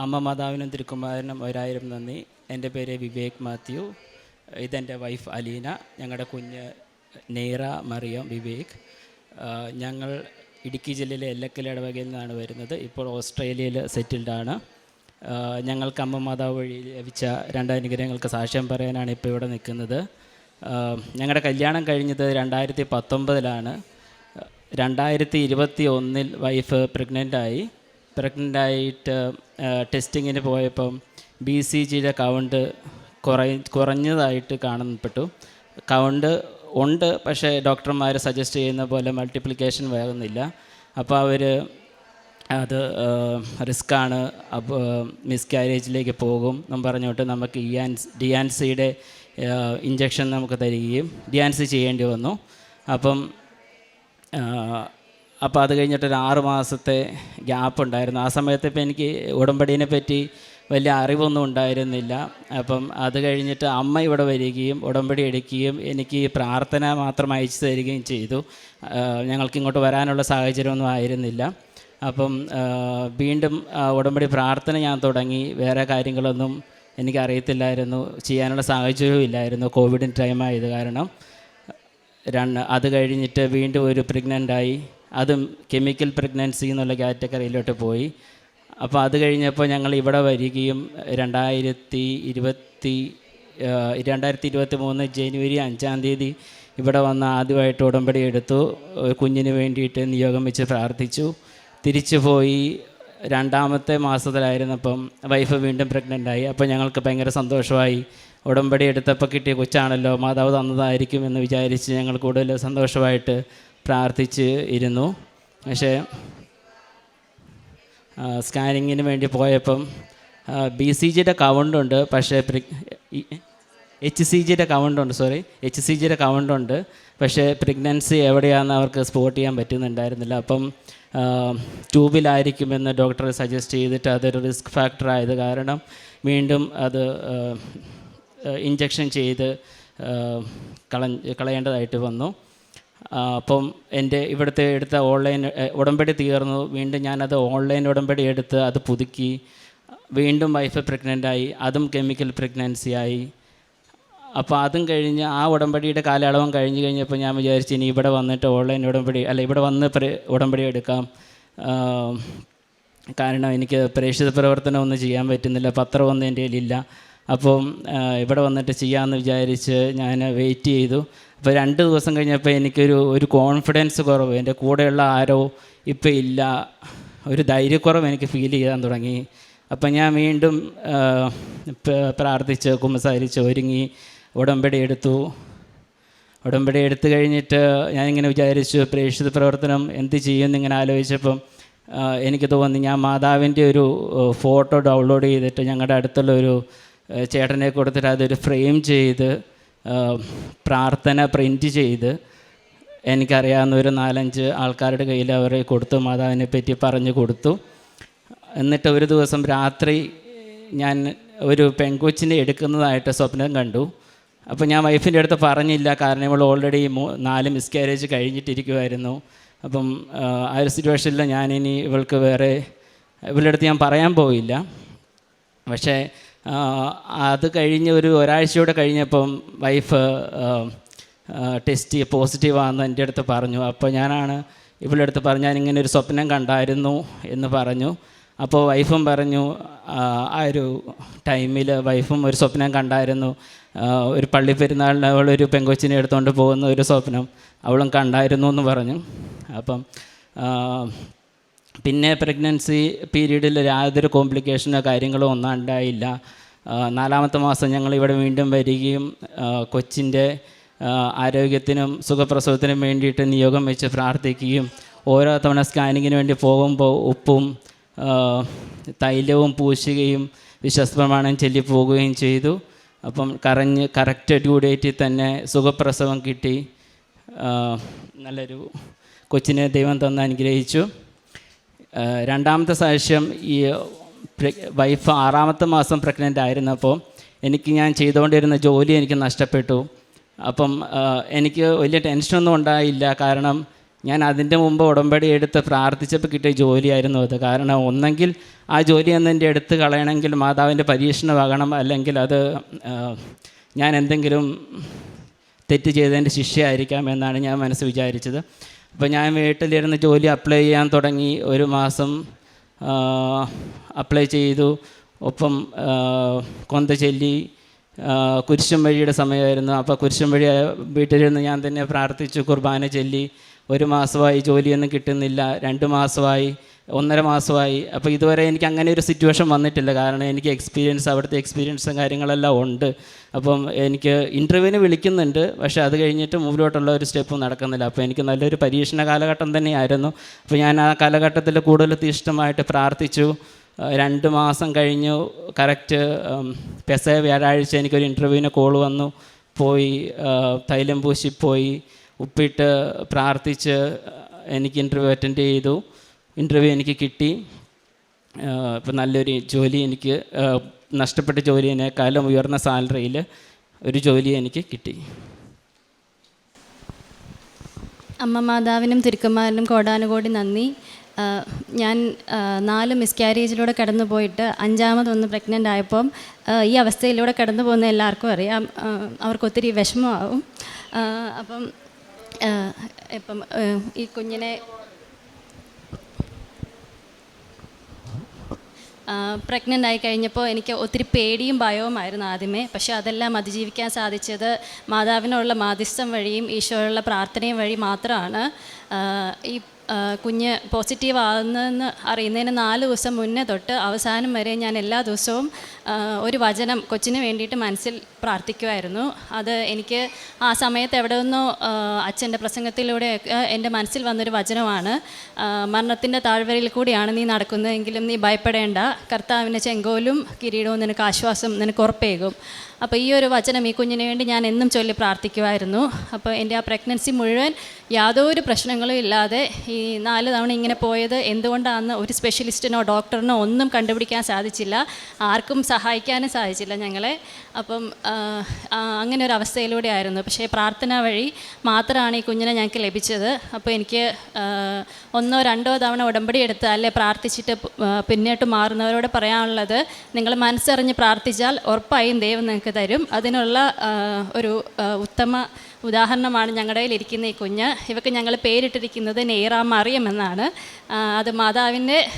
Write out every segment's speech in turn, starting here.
അമ്മ മാതാവിനും തിരുക്കുമാരനും ഒരായിരം നന്ദി. എന്റെ പേര് വിവേക് മാത്യു. ഇതെന്റെ വൈഫ് അലീന. ഞങ്ങളുടെ കുഞ്ഞ് നെയ്റ മറിയം വിവേക്. ഞങ്ങൾ ഇടുക്കി ജില്ലയിലെ എല്ലക്കൽ ഇടവകയിൽ നിന്നാണ് വരുന്നത്. ഇപ്പോൾ ഓസ്ട്രേലിയയിൽ സെറ്റിൽഡാണ് ഞങ്ങൾക്ക് അമ്മ മാതാവ് വഴി ലഭിച്ച രണ്ട് അനുഗ്രഹങ്ങൾക്ക് സാക്ഷ്യം പറയാനാണ് ഇപ്പോൾ ഇവിടെ നിൽക്കുന്നത്. ഞങ്ങളുടെ കല്യാണം കഴിഞ്ഞത് രണ്ടായിരത്തി പത്തൊമ്പതിലാണ്. രണ്ടായിരത്തി ഇരുപത്തി ഒന്നിൽ വൈഫ് പ്രഗ്നന്റായി പ്രഗ്നന്റായിട്ട് ടെസ്റ്റിങ്ങിന് പോയപ്പം ബി സി ജിയുടെ കൗണ്ട് കുറയ കുറഞ്ഞതായിട്ട് കാണപ്പെട്ടു. കൗണ്ട് ഉണ്ട് പക്ഷേ ഡോക്ടർമാർ സജസ്റ്റ് ചെയ്യുന്ന പോലെ മൾട്ടിപ്ലിക്കേഷൻ വരുന്നില്ല. അപ്പോൾ അവർ അത് റിസ്ക്കാണ് അപ്പോൾ മിസ്കാരേജിലേക്ക് പോകും എന്നും പറഞ്ഞുകൊണ്ട് നമുക്ക് ഇയാൻസ് ഡിയാൻസിയുടെ ഇഞ്ചക്ഷൻ നമുക്ക് തരികയും ഡിയാൻസി ചെയ്യേണ്ടി വന്നു. അപ്പം അപ്പോൾ അത് കഴിഞ്ഞിട്ട് ഒരു ആറ് മാസത്തെ ഗ്യാപ്പ് ഉണ്ടായിരുന്നു. ആ സമയത്ത് ഇപ്പം എനിക്ക് ഉടമ്പടീനെ പറ്റി വലിയ അറിവൊന്നും ഉണ്ടായിരുന്നില്ല. അപ്പം അത് കഴിഞ്ഞിട്ട് അമ്മ ഇവിടെ വരികയും ഉടമ്പടി എടുക്കുകയും എനിക്ക് പ്രാർത്ഥന മാത്രം അയച്ചു തരികയും ചെയ്തു. ഞങ്ങൾക്ക് ഇങ്ങോട്ട് വരാനുള്ള സാഹചര്യമൊന്നും ആയിരുന്നില്ല. അപ്പം വീണ്ടും ഉടമ്പടി പ്രാർത്ഥന ഞാൻ തുടങ്ങി. വേറെ കാര്യങ്ങളൊന്നും എനിക്കറിയത്തില്ലായിരുന്നു. ചെയ്യാനുള്ള സാഹചര്യവും ഇല്ലായിരുന്നു. കോവിഡിൻ ആയത് കാരണം. രണ്ട് അത് കഴിഞ്ഞിട്ട് വീണ്ടും ഒരു പ്രഗ്നന്റായി അതും കെമിക്കൽ പ്രഗ്നൻസി എന്നുള്ള കാറ്റഗറിയിലോട്ട് പോയി. അപ്പോൾ അത് കഴിഞ്ഞപ്പോൾ ഞങ്ങൾ ഇവിടെ വരികയും രണ്ടായിരത്തി ഇരുപത്തി രണ്ടായിരത്തി ഇരുപത്തി മൂന്ന് ജനുവരി അഞ്ചാം തീയതി ഇവിടെ വന്ന് ആദ്യമായിട്ട് ഉടമ്പടി എടുത്തു. കുഞ്ഞിന് വേണ്ടിയിട്ട് നിയോഗം വെച്ച് പ്രാർത്ഥിച്ചു. തിരിച്ചു പോയി രണ്ടാമത്തെ മാസത്തിലായിരുന്നപ്പം വൈഫ് വീണ്ടും പ്രഗ്നന്റ് ആയി. അപ്പോൾ ഞങ്ങൾക്ക് ഭയങ്കര സന്തോഷമായി. ഉടമ്പടി എടുത്തപ്പോൾ കിട്ടിയ കൊച്ചാണല്ലോ മാതാവ് തന്നതായിരിക്കും എന്ന് വിചാരിച്ച് ഞങ്ങൾ കൂടുതൽ സന്തോഷമായിട്ട് പ്രാർത്ഥിച്ച് ഇരുന്നു. പക്ഷേ സ്കാനിങ്ങിന് വേണ്ടി പോയപ്പം ബി സി ജിയുടെ കൗണ്ടുണ്ട് പക്ഷേ എച്ച് സി ജിയുടെ കൗണ്ടുണ്ട് സോറി എച്ച് സി ജിയുടെ കൗണ്ടുണ്ട് പക്ഷേ പ്രഗ്നൻസി എവിടെയാണെന്ന് അവർക്ക് സ്പോട്ട് ചെയ്യാൻ പറ്റുന്നുണ്ടായിരുന്നില്ല. അപ്പം ട്യൂബിലായിരിക്കുമെന്ന് ഡോക്ടർ സജസ്റ്റ് ചെയ്തിട്ട് അതൊരു റിസ്ക് ഫാക്ടർ ആയത് കാരണം വീണ്ടും അത് ഇഞ്ചക്ഷൻ ചെയ്ത് കള കളയേണ്ടതായിട്ട് വന്നു. അപ്പം എന്റെ ഇവിടുത്തെ എടുത്ത ഓൺലൈൻ ഉടമ്പടി തീർന്നു. വീണ്ടും ഞാനത് ഓൺലൈൻ ഉടമ്പടി എടുത്ത് അത് പുതുക്കി. വീണ്ടും വൈഫ് പ്രഗ്നന്റായി അതും കെമിക്കൽ പ്രഗ്നൻസി ആയി. അപ്പോൾ അതും കഴിഞ്ഞ് ആ ഉടമ്പടിയുടെ കാലയളവും കഴിഞ്ഞ് കഴിഞ്ഞപ്പോൾ ഞാൻ വിചാരിച്ചു ഇനി ഇവിടെ വന്നിട്ട് ഓൺലൈൻ ഉടമ്പടി അല്ല ഇവിടെ വന്ന് ഉടമ്പടി എടുക്കാം. കാരണം എനിക്ക് പ്രേക്ഷിത പ്രവർത്തനം ഒന്നും ചെയ്യാൻ പറ്റുന്നില്ല. പത്രമൊന്നും എന്റെ കയ്യിലില്ല. അപ്പം ഇവിടെ വന്നിട്ട് ചെയ്യാമെന്ന് വിചാരിച്ച് ഞാൻ വെയിറ്റ് ചെയ്തു. അപ്പോൾ രണ്ട് ദിവസം കഴിഞ്ഞപ്പോൾ എനിക്കൊരു ഒരു കോൺഫിഡൻസ് കുറവ്. എന്റെ കൂടെയുള്ള ആരോ ഇപ്പം ഇല്ല. ഒരു ധൈര്യക്കുറവ് എനിക്ക് ഫീൽ ചെയ്യാൻ തുടങ്ങി. അപ്പം ഞാൻ വീണ്ടും പ്രാർത്ഥിച്ച് കുമ്പസാരിച്ച് ഒരുങ്ങി. ഉടമ്പടി എടുത്തു. ഉടമ്പടി എടുത്തു കഴിഞ്ഞിട്ട് ഞാനിങ്ങനെ വിചാരിച്ചു പ്രേക്ഷിത പ്രവർത്തനം എന്ത് ചെയ്യുമെന്ന് ഇങ്ങനെ ആലോചിച്ചപ്പം എനിക്ക് തോന്നി ഞാൻ മാതാവിന്റെ ഒരു ഫോട്ടോ ഡൗൺലോഡ് ചെയ്തിട്ട് ഞങ്ങളുടെ അടുത്തുള്ള ഒരു ചേട്ടനെ കൊടുത്തിട്ട് അതൊരു ഫ്രെയിം ചെയ്ത് പ്രാർത്ഥന പ്രിന്റ് ചെയ്ത് എനിക്കറിയാവുന്ന ഒരു നാലഞ്ച് ആൾക്കാരുടെ കയ്യിൽ അവരെ കൊടുത്തു മാതാവിനെ പറ്റി പറഞ്ഞു കൊടുത്തു. എന്നിട്ട് ഒരു ദിവസം രാത്രി ഞാൻ ഒരു പെൺകൊച്ചിനെ എടുക്കുന്നതായിട്ട് സ്വപ്നം കണ്ടു. അപ്പോൾ ഞാൻ വൈഫിന്റെ അടുത്ത് പറഞ്ഞില്ല കാരണം ഇവൾ ഓൾറെഡി മൂ നാല് മിസ്കാരേജ് കഴിഞ്ഞിട്ടിരിക്കുമായിരുന്നു അപ്പം ആ, ഒരു സിറ്റുവേഷനിൽ ഞാനിനി ഇവൾക്ക് വേറെ ഇവളുടെ അടുത്ത് ഞാൻ പറയാൻ പോയില്ല. പക്ഷേ അത് കഴിഞ്ഞ് ഒരു ഒരാഴ്ചയോടെ കഴിഞ്ഞപ്പം വൈഫ് ടെസ്റ്റ് പോസിറ്റീവാണെന്ന് എന്റെ അടുത്ത് പറഞ്ഞു. അപ്പോൾ ഞാനാണ് ഇവളുടെ അടുത്ത് പറഞ്ഞു ഇങ്ങനെ ഒരു സ്വപ്നം കണ്ടായിരുന്നു എന്ന് പറഞ്ഞു. അപ്പോൾ വൈഫും പറഞ്ഞു ആ, ഒരു ടൈമിൽ വൈഫും ഒരു സ്വപ്നം കണ്ടായിരുന്നു. ഒരു പള്ളി പെരുന്നാളിന് അവളൊരു പെങ്കൊച്ചിനെ എടുത്തുകൊണ്ട് പോകുന്ന ഒരു സ്വപ്നം അവളും കണ്ടായിരുന്നു എന്ന് പറഞ്ഞു. അപ്പം പിന്നെ പ്രഗ്നൻസി പീരീഡിൽ യാതൊരു കോംപ്ലിക്കേഷനോ കാര്യങ്ങളോ ഒന്നും ഉണ്ടായില്ല. നാലാമത്തെ മാസം ഞങ്ങൾ ഇവിടെ വീണ്ടും വരികയും കൊച്ചിന്റെ ആരോഗ്യത്തിനും സുഖപ്രസവത്തിനും വേണ്ടിയിട്ട് നിയോഗം വെച്ച് പ്രാർത്ഥിക്കുകയും ഓരോ തവണ സ്കാനിങ്ങിന് വേണ്ടി പോകുമ്പോൾ ഉപ്പും തൈലവും പൂശുകയും വിശ്വസ്പ്രമാണം ചൊല്ലിപ്പോവുകയും ചെയ്തു. അപ്പം കറഞ്ഞ് കറക്റ്റ് ഡ്യൂ ഡേറ്റിൽ തന്നെ സുഖപ്രസവം കിട്ടി. നല്ലൊരു കൊച്ചിനെ ദൈവം തന്ന് അനുഗ്രഹിച്ചു. രണ്ടാമത്തെ സാക്ഷ്യം ഈ വൈഫ് ആറാമത്തെ മാസം പ്രഗ്നന്റ് ആയിരുന്നപ്പോൾ എനിക്ക് ഞാൻ ചെയ്തുകൊണ്ടിരുന്ന ജോലി എനിക്ക് നഷ്ടപ്പെട്ടു. അപ്പം എനിക്ക് വലിയ ടെൻഷനൊന്നും ഉണ്ടായില്ല. കാരണം ഞാൻ അതിന്റെ മുമ്പ് ഉടമ്പടി എടുത്ത് പ്രാർത്ഥിച്ചപ്പോൾ കിട്ടിയ ജോലിയായിരുന്നു അത്. കാരണം ഒന്നെങ്കിൽ ആ ജോലി എന്റെ എടുത്ത് കളയണമെങ്കിൽ മാതാവിന്റെ പരീക്ഷണമാകണം. അല്ലെങ്കിൽ അത് ഞാൻ എന്തെങ്കിലും തെറ്റ് ചെയ്തതിന്റെ ശിക്ഷയായിരിക്കാം എന്നാണ് ഞാൻ മനസ്സ് വിചാരിച്ചത്. അപ്പോൾ ഞാൻ വീട്ടിലിരുന്ന് ജോലി അപ്ലൈ ചെയ്യാൻ തുടങ്ങി. ഒരു മാസം അപ്ലൈ ചെയ്തു. ഒപ്പം ആ, കൊന്ത ചെല്ലി ആ, കുരിശും വഴിയുടെ സമയമായിരുന്നു. അപ്പോൾ കുരിശും വഴി വീട്ടിലിരുന്ന് ഞാൻ തന്നെ പ്രാർത്ഥിച്ചു കുർബാന ചൊല്ലി. ഒരു മാസമായി ജോലിയൊന്നും കിട്ടുന്നില്ല. രണ്ട് മാസമായി ഒന്നര മാസമായി. അപ്പോൾ ഇതുവരെ എനിക്ക് അങ്ങനെ ഒരു സിറ്റുവേഷൻ വന്നിട്ടില്ല. കാരണം എനിക്ക് എക്സ്പീരിയൻസ് അവിടുത്തെ എക്സ്പീരിയൻസും കാര്യങ്ങളെല്ലാം ഉണ്ട്. അപ്പം എനിക്ക് ഇന്റർവ്യൂവിന് വിളിക്കുന്നുണ്ട്. പക്ഷേ അത് കഴിഞ്ഞിട്ട് മുമ്പിലോട്ടുള്ള ഒരു സ്റ്റെപ്പും നടക്കുന്നില്ല. അപ്പോൾ എനിക്ക് നല്ലൊരു പരീക്ഷണ കാലഘട്ടം തന്നെയായിരുന്നു. അപ്പോൾ ഞാൻ ആ കാലഘട്ടത്തിൽ കൂടുതൽ ഇഷ്ടമായിട്ട് പ്രാർത്ഥിച്ചു. രണ്ട് മാസം കഴിഞ്ഞു. കറക്റ്റ് പെസ വ്യാഴാഴ്ച എനിക്കൊരു ഇന്റർവ്യൂവിന് കോൾ വന്നു. പോയി തൈലം പൂശിപ്പോയി. പോയി ഉപ്പിട്ട് പ്രാർത്ഥിച്ച് എനിക്ക് ഇന്റർവ്യൂ അറ്റൻഡ് ചെയ്തു. ഇന്റർവ്യൂ എനിക്ക് കിട്ടി. ഇപ്പം നല്ലൊരു ജോലി എനിക്ക് നഷ്ടപ്പെട്ട ജോലിയേക്കാളും ഉയർന്ന സാലറിയിൽ ഒരു ജോലി എനിക്ക് കിട്ടി. അമ്മ മാതാവിനും തിരുക്കന്മാരിനും കോടാനുകോടി നന്ദി. ഞാൻ നാല് മിസ്കാരേജിലൂടെ കടന്നു പോയിട്ട് അഞ്ചാമതൊന്ന് പ്രഗ്നന്റ് ആയപ്പം ഈ അവസ്ഥയിലൂടെ കടന്നു പോകുന്ന എല്ലാവർക്കും അറിയാം. അവർക്കൊത്തിരി വിഷമമാവും. അപ്പം ഇപ്പം ഈ കുഞ്ഞിനെ പ്രഗ്നന്റ് ആയി കഴിഞ്ഞപ്പോൾ എനിക്ക് ഒത്തിരി പേടിയും ഭയവുമായിരുന്നു ആദ്യമേ. പക്ഷേ അതെല്ലാം അതിജീവിക്കാൻ സാധിച്ചത് മാതാവിനുള്ള മാധ്യസ്ഥം വഴിയും ഈശോയുള്ള പ്രാർത്ഥനയും വഴി മാത്രമാണ്. ഈ കുഞ്ഞ് പോസിറ്റീവ് ആകുന്നതെന്ന് അറിയുന്നതിന് നാല് ദിവസം മുന്നേ തൊട്ട് അവസാനം വരെ ഞാൻ എല്ലാ ദിവസവും ഒരു വചനം കൊച്ചിന് വേണ്ടിയിട്ട് മനസ്സിൽ പ്രാർത്ഥിക്കുമായിരുന്നു അത് എനിക്ക് ആ സമയത്ത് എവിടെ നിന്നോ അച്ഛന്റെ പ്രസംഗത്തിലൂടെ എന്റെ മനസ്സിൽ വന്നൊരു വചനമാണ്. മരണത്തിന്റെ താഴ്വരയിൽ കൂടിയാണ് നീ നടക്കുന്നതെങ്കിലും നീ ഭയപ്പെടേണ്ട. കർത്താവിന്റെ ചെങ്കോലും കിരീടവും നിനക്ക് ആശ്വാസം നിനക്ക് ഉറപ്പേകും. അപ്പോൾ ഈ ഒരു വചനം ഈ കുഞ്ഞിന് വേണ്ടി ഞാൻ എന്നും ചൊല്ലി പ്രാർത്ഥിക്കുമായിരുന്നു അപ്പോൾ എന്റെ ആ പ്രഗ്നൻസി മുഴുവൻ യാതൊരു പ്രശ്നങ്ങളും ഇല്ലാതെ ഈ നാല് തവണ ഇങ്ങനെ പോയത് എന്തുകൊണ്ടാണെന്ന് ഒരു സ്പെഷ്യലിസ്റ്റിനോ ഡോക്ടറിനോ ഒന്നും കണ്ടുപിടിക്കാൻ സാധിച്ചില്ല. ആർക്കും സഹായിക്കാനും സാധിച്ചില്ല ഞങ്ങളെ. അപ്പം അങ്ങനെ ഒരു അവസ്ഥയിലൂടെ ആയിരുന്നു. പക്ഷേ പ്രാർത്ഥന വഴി മാത്രമാണ് ഈ കുഞ്ഞിനെ ഞങ്ങൾക്ക് ലഭിച്ചത്. അപ്പോൾ എനിക്ക് ഒന്നോ രണ്ടോ തവണ ഉടമ്പടി എടുത്ത് അല്ലെ പ്രാർത്ഥിച്ചിട്ട് പിന്നോട്ട് മാറുന്നവരോട് പറയാനുള്ളത് നിങ്ങൾ മനസ്സറിഞ്ഞ് പ്രാർത്ഥിച്ചാൽ ഉറപ്പായും ദൈവം നിങ്ങൾക്ക് തരും. അതിനുള്ള ഒരു ഉത്തമ ഉദാഹരണമാണ് ഞങ്ങളുടെ കയ്യിൽ ഇരിക്കുന്ന ഈ കുഞ്ഞ്. ഇവക്ക് ഞങ്ങൾ പേരിട്ടിരിക്കുന്നത് നെയ്റ മറിയം എന്നാണ്. അത് മാതാവിന്റെ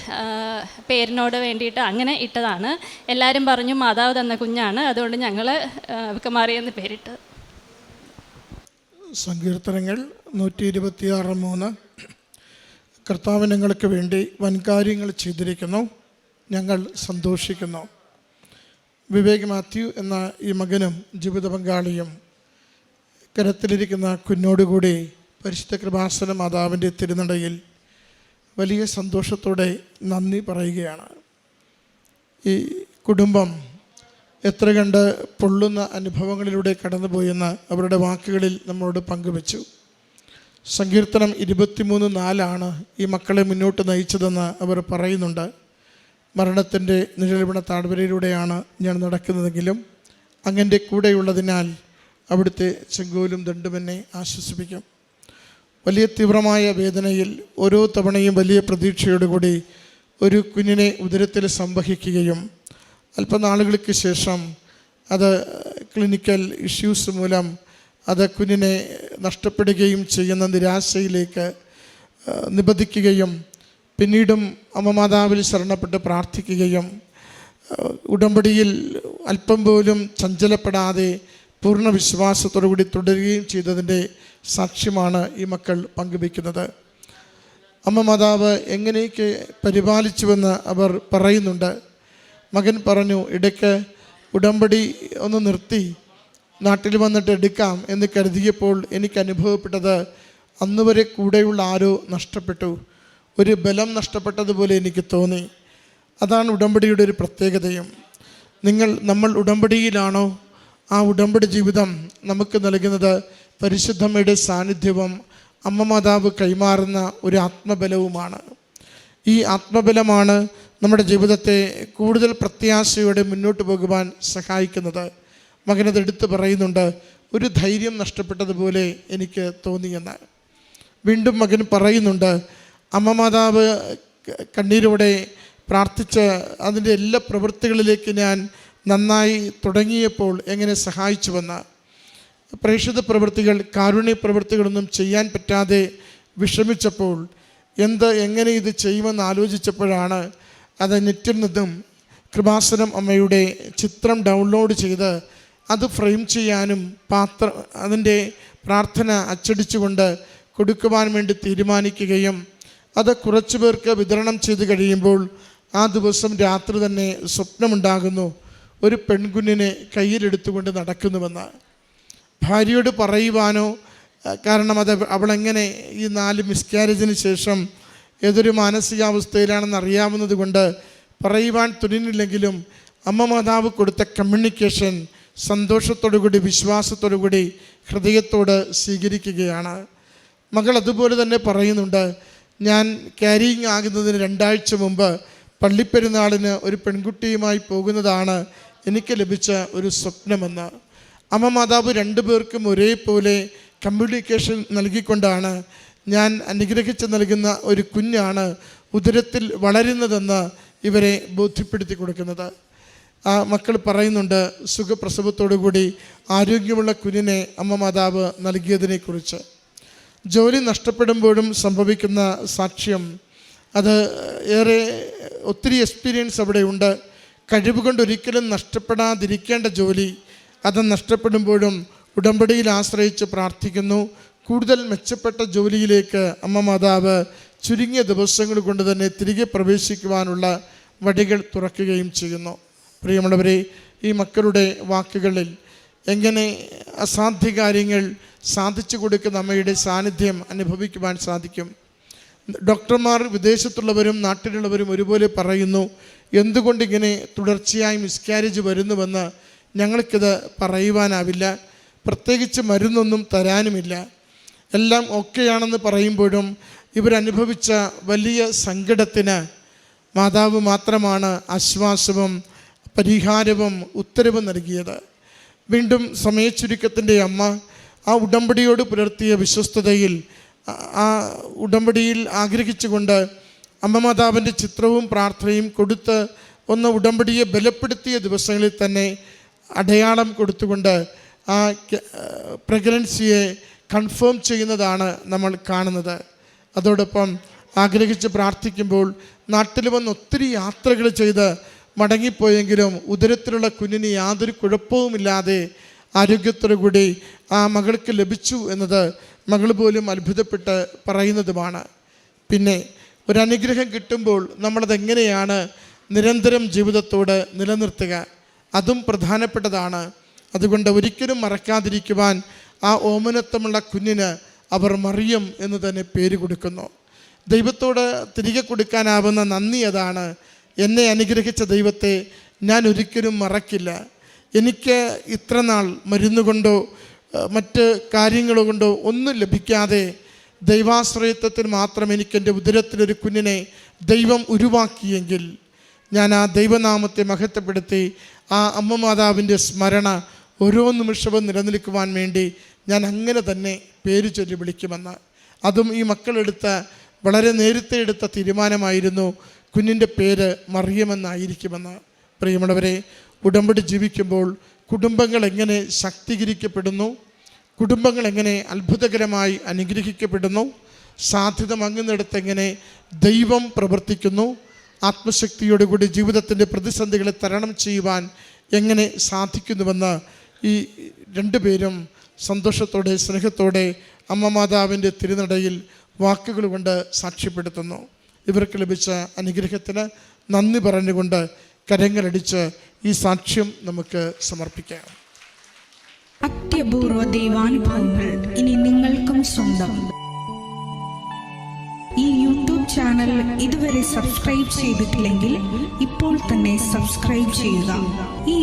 പേരിനോട് വേണ്ടിയിട്ട് അങ്ങനെ ഇട്ടതാണ്. എല്ലാവരും പറഞ്ഞു മാതാവ് തന്ന കുഞ്ഞാണ്. അതുകൊണ്ട് ഞങ്ങൾ ഇവക്ക് മറിയെന്ന് പേരിട്ട് സങ്കീർത്തനങ്ങൾ നൂറ്റി ഇരുപത്തിയാറ് മൂന്ന്. കർത്താവ് ഞങ്ങൾക്ക് വേണ്ടി വൻകാര്യങ്ങൾ ചെയ്തിരിക്കുന്നു. ഞങ്ങൾ സന്തോഷിക്കുന്നു. വിവേക് മാത്യു എന്ന ഈ മകനും ജീവിത പങ്കാളിയും കരത്തിലിരിക്കുന്ന കുഞ്ഞോടുകൂടി പരിശുദ്ധ കൃപാസന മാതാവിന്റെ തിരുനടയിൽ വലിയ സന്തോഷത്തോടെ നന്ദി പറയുകയാണ്. ഈ കുടുംബം എത്ര കണ്ട് പൊള്ളുന്ന അനുഭവങ്ങളിലൂടെ കടന്നുപോയെന്ന് അവരുടെ വാക്കുകളിൽ നമ്മളോട് പങ്കുവച്ചു. സങ്കീർത്തനം ഇരുപത്തിമൂന്ന് നാലാണ് ഈ മക്കളെ മുന്നോട്ട് നയിച്ചതെന്ന് അവർ പറയുന്നുണ്ട്. മരണത്തിന്റെ നിഴൽവിണ താഴ്വരയിലൂടെയാണ് ഞാൻ നടക്കുന്നതെങ്കിലും അങ്ങന്റെ കൂടെയുള്ളതിനാൽ അവിടുത്തെ ചെങ്കോലും ദണ്ടും എന്നെ ആശ്വസിപ്പിക്കും. വലിയ തീവ്രമായ വേദനയിൽ ഓരോ തവണയും വലിയ പ്രതീക്ഷയോടുകൂടി ഒരു കുഞ്ഞിനെ ഉദരത്തിൽ സംവഹിക്കുകയും അല്പനാളുകൾക്ക് ശേഷം അത് ക്ലിനിക്കൽ ഇഷ്യൂസ് മൂലം അത് കുഞ്ഞിനെ നഷ്ടപ്പെടുകയും ചെയ്യുന്ന നിരാശയിലേക്ക് നിബന്ധിക്കുകയും പിന്നീടും അമ്മമാതാവിൽ ശരണപ്പെട്ട് പ്രാർത്ഥിക്കുകയും ഉടമ്പടിയിൽ അല്പം പോലും ചഞ്ചലപ്പെടാതെ പൂർണ വിശ്വാസത്തോടുകൂടി തുടരുകയും ചെയ്തതിന്റെ സാക്ഷ്യമാണ് ഈ മക്കൾ പങ്കുവയ്ക്കുന്നത്. അമ്മ മാതാവ് എങ്ങനെയൊക്കെ പരിപാലിച്ചുവെന്ന് അവർ പറയുന്നുണ്ട്. മകൻ പറഞ്ഞു ഇടയ്ക്ക് ഉടമ്പടി ഒന്ന് നിർത്തി നാട്ടിൽ വന്നിട്ട് എടുക്കാം എന്ന് കരുതിയപ്പോൾ എനിക്ക് അനുഭവപ്പെട്ടത് അന്ന് വരെ കൂടെയുള്ള ആരോ നഷ്ടപ്പെട്ടു. ഒരു ബലം നഷ്ടപ്പെട്ടതുപോലെ എനിക്ക് തോന്നി. അതാണ് ഉടമ്പടിയുടെ ഒരു പ്രത്യേകതയും. നിങ്ങൾ നമ്മൾ ഉടമ്പടിയിലാണോ ആ ഉടമ്പടി ജീവിതം നമുക്ക് നൽകുന്നത് പരിശുദ്ധമ്മയുടെ സാന്നിധ്യവും അമ്മ മാതാവ് കൈമാറുന്ന ഒരു ആത്മബലവുമാണ്. ഈ ആത്മബലമാണ് നമ്മുടെ ജീവിതത്തെ കൂടുതൽ പ്രത്യാശയോടെ മുന്നോട്ട് പോകുവാൻ സഹായിക്കുന്നത്. മകനത് എടുത്തു പറയുന്നുണ്ട് ഒരു ധൈര്യം നഷ്ടപ്പെട്ടതുപോലെ എനിക്ക് തോന്നിയെന്ന്. വീണ്ടും മകൻ പറയുന്നുണ്ട് അമ്മ മാതാവ് കണ്ണീരോടെ പ്രാർത്ഥിച്ച് അതിന്റെ എല്ലാ പ്രവൃത്തികളിലേക്ക് ഞാൻ നന്നായി തുടങ്ങിയപ്പോൾ എങ്ങനെ സഹായിച്ചുവെന്ന് പ്രേക്ഷിത പ്രവൃത്തികൾ കാരുണ്യ പ്രവൃത്തികളൊന്നും ചെയ്യാൻ പറ്റാതെ വിഷമിച്ചപ്പോൾ എന്ത് എങ്ങനെ ഇത് ചെയ്യുമെന്ന് ആലോചിച്ചപ്പോഴാണ് അത് നെറ്റിൽ നിന്നും കൃപാസനം അമ്മയുടെ ചിത്രം ഡൗൺലോഡ് ചെയ്ത് അത് ഫ്രെയിം ചെയ്യാനും പാത്ര അതിന്റെ പ്രാർത്ഥന അച്ചടിച്ചുകൊണ്ട് കൊടുക്കുവാൻ വേണ്ടി തീരുമാനിക്കുകയും അത് കുറച്ചു പേർക്ക് വിതരണം ചെയ്ത് കഴിയുമ്പോൾ ആ ദിവസം രാത്രി തന്നെ സ്വപ്നമുണ്ടാകുന്നു. ഒരു പെൺകുഞ്ഞിനെ കയ്യിലെടുത്തുകൊണ്ട് നടക്കുന്നുവെന്ന്. ഭാര്യയോട് പറയുവാനോ കാരണം അത് അവളെങ്ങനെ ഈ നാല് മിസ്കാരേജിന് ശേഷം ഏതൊരു മാനസികാവസ്ഥയിലാണെന്ന് അറിയാവുന്നത് കൊണ്ട് പറയുവാൻ തുനിഞ്ഞില്ലെങ്കിലും അമ്മ മാതാവ് കൊടുത്ത കമ്മ്യൂണിക്കേഷൻ സന്തോഷത്തോടുകൂടി വിശ്വാസത്തോടുകൂടി ഹൃദയത്തോട് സ്വീകരിക്കുകയാണ്. മകൾ അതുപോലെ തന്നെ പറയുന്നുണ്ട് ഞാൻ ക്യാരിയിങ് ആകുന്നതിന് രണ്ടാഴ്ച മുമ്പ് പള്ളിപ്പെരുന്നാളിന് ഒരു പെൺകുട്ടിയുമായി പോകുന്നതാണ് എനിക്ക് ലഭിച്ച ഒരു സ്വപ്നമെന്ന് അമ്മ മാതാവ് രണ്ടുപേർക്കും ഒരേപോലെ കമ്മ്യൂണിക്കേഷൻ നൽകിക്കൊണ്ടാണ് ഞാൻ അനുഗ്രഹിച്ച് നൽകുന്ന ഒരു കുഞ്ഞാണ് ഉദരത്തിൽ വളരുന്നതെന്ന് ഇവരെ ബോധ്യപ്പെടുത്തി കൊടുക്കുന്നത്. ആ മക്കൾ പറയുന്നുണ്ട് സുഖപ്രസവത്തോടുകൂടി ആരോഗ്യമുള്ള കുഞ്ഞിനെ അമ്മ മാതാവ് നൽകിയതിനെക്കുറിച്ച്. ജോലി നഷ്ടപ്പെടുമ്പോഴും സംഭവിക്കുന്ന സാക്ഷ്യം. അത് ഏറെ ഒത്തിരി എക്സ്പീരിയൻസ് അവിടെ ഉണ്ട് കഴിവ് കൊണ്ട് ഒരിക്കലും നഷ്ടപ്പെടാതിരിക്കേണ്ട ജോലി. അത് നഷ്ടപ്പെടുമ്പോഴും ഉടമ്പടിയിൽ ആശ്രയിച്ച് പ്രാർത്ഥിക്കുന്നു. കൂടുതൽ മെച്ചപ്പെട്ട ജോലിയിലേക്ക് അമ്മ മാതാവ് ചുരുങ്ങിയ ദിവസങ്ങൾ കൊണ്ട് തന്നെ തിരികെ പ്രവേശിക്കുവാനുള്ള വഴികൾ തുറക്കുകയും ചെയ്യുന്നു. പ്രിയമുള്ളവരെ ഈ മക്കളുടെ വാക്കുകളിൽ എങ്ങനെ അസാധ്യ കാര്യങ്ങൾ സാധിച്ചു കൊടുക്കുന്ന അമ്മയുടെ സാന്നിധ്യം അനുഭവിക്കുവാൻ സാധിക്കും? ഡോക്ടർമാർ വിദേശത്തുള്ളവരും നാട്ടിലുള്ളവരും ഒരുപോലെ പറയുന്നു എന്തുകൊണ്ടിങ്ങനെ തുടർച്ചയായി മിസ്കാരേജ് വരുന്നുവെന്ന് ഞങ്ങൾക്കിത് പറയുവാനാവില്ല. പ്രത്യേകിച്ച് മരുന്നൊന്നും തരാനുമില്ല. എല്ലാം ഓക്കെയാണെന്ന് പറയുമ്പോഴും ഇവരനുഭവിച്ച വലിയ സങ്കടത്തിന് മാതാവ് മാത്രമാണ് ആശ്വാസവും പരിഹാരവും ഉത്തരവും നൽകിയത്. വീണ്ടും സമയച്ചുരുക്കത്തിന്റെ അമ്മ ആ ഉടമ്പടിയോട് പുലർത്തിയ വിശ്വസ്തതയിൽ ആ- ഉടമ്പടിയിൽ ആഗ്രഹിച്ചുകൊണ്ട് അമ്മമാതാവിന്റെ ചിത്രവും പ്രാർത്ഥനയും കൊടുത്ത് ഒന്ന് ഉടമ്പടിയെ ബലപ്പെടുത്തിയ ദിവസങ്ങളിൽ തന്നെ അടയാളം കൊടുത്തുകൊണ്ട് ആ പ്രഗ്നൻസിയെ കൺഫേം ചെയ്യുന്നതാണ് നമ്മൾ കാണുന്നത്. അതോടൊപ്പം ആഗ്രഹിച്ച് പ്രാർത്ഥിക്കുമ്പോൾ നാട്ടിൽ വന്ന് ഒത്തിരി യാത്രകൾ ചെയ്ത് മടങ്ങിപ്പോയെങ്കിലും ഉദരത്തിലുള്ള കുഞ്ഞിന് യാതൊരു കുഴപ്പവുമില്ലാതെ ആരോഗ്യത്തോടു കൂടി ആ മകൾക്ക് ലഭിച്ചു എന്നത് മകൾ പോലും അത്ഭുതപ്പെട്ട് പറയുന്നതുമാണ്. പിന്നെ ഒരനുഗ്രഹം കിട്ടുമ്പോൾ നമ്മളതെങ്ങനെയാണ് നിരന്തരം ജീവിതത്തോട് നിലനിർത്തുക? അതും പ്രധാനപ്പെട്ടതാണ്. അതുകൊണ്ട് ഒരിക്കലും മറക്കാതിരിക്കുവാൻ ആ ഓമനത്വമുള്ള കുഞ്ഞിന് അവർ മറിയം എന്ന് തന്നെ പേര് കൊടുക്കുന്നു. ദൈവത്തോട് തിരികെ കൊടുക്കാനാവുന്ന നന്ദി അതാണ്. എന്നെ അനുഗ്രഹിച്ച ദൈവത്തെ ഞാൻ ഒരിക്കലും മറക്കില്ല. എനിക്ക് ഇത്ര നാൾ മരുന്നുകൊണ്ടോ മറ്റ് കാര്യങ്ങൾ കൊണ്ടോ ഒന്നും ലഭിക്കാതെ ദൈവാശ്രയത്വത്തിന് മാത്രം എനിക്കെന്റെ ഉദരത്തിലൊരു കുഞ്ഞിനെ ദൈവം ഉരുവാക്കിയെങ്കിൽ ഞാൻ ആ ദൈവനാമത്തെ മഹത്വപ്പെടുത്തി ആ അമ്മ മാതാവിന്റെ സ്മരണ ഓരോ നിമിഷവും നിലനിൽക്കുവാൻ വേണ്ടി ഞാൻ അങ്ങനെ തന്നെ പേര് ചൊല്ലി വിളിക്കുമെന്ന്. അതും ഈ മക്കളെടുത്ത വളരെ നേരത്തെ എടുത്ത തീരുമാനമായിരുന്നു കുഞ്ഞിന്റെ പേര് മറിയമെന്നായിരിക്കുമെന്ന്. പ്രിയമുള്ളവരെ ഉടമ്പടി ജീവിക്കുമ്പോൾ കുടുംബങ്ങൾ എങ്ങനെ ശാക്തീകരിക്കപ്പെടുന്നു? കുടുംബങ്ങൾ എങ്ങനെ അത്ഭുതകരമായി അനുഗ്രഹിക്കപ്പെടുന്നു? സാധ്യത മങ്ങുന്നിടത്ത് എങ്ങനെ ദൈവം പ്രവർത്തിക്കുന്നു? ആത്മശക്തിയോടുകൂടി ജീവിതത്തിന്റെ പ്രതിസന്ധികളെ തരണം ചെയ്യുവാൻ എങ്ങനെ സാധിക്കുന്നുവെന്ന് ഈ രണ്ടുപേരും സന്തോഷത്തോടെ സ്നേഹത്തോടെ അമ്മ മാതാവിന്റെ തിരുനടയിൽ വാക്കുകൾ കൊണ്ട് സാക്ഷ്യപ്പെടുത്തുന്നു. ഇവർക്ക് ലഭിച്ച അനുഗ്രഹത്തിന് നന്ദി പറഞ്ഞുകൊണ്ട് കരങ്ങളടിച്ച് ഈ സാക്ഷ്യം നമുക്ക് സമർപ്പിക്കാം. അത്യപൂർവ ദൈവാനുഭവങ്ങൾ ഇനി നിങ്ങൾക്കും സ്വന്തം. ഈ യൂട്യൂബ് ചാനൽ ഇതുവരെ സബ്സ്ക്രൈബ് ചെയ്തിട്ടില്ലെങ്കിൽ ഇപ്പോൾ തന്നെ സബ്സ്ക്രൈബ് ചെയ്യുക. ഈ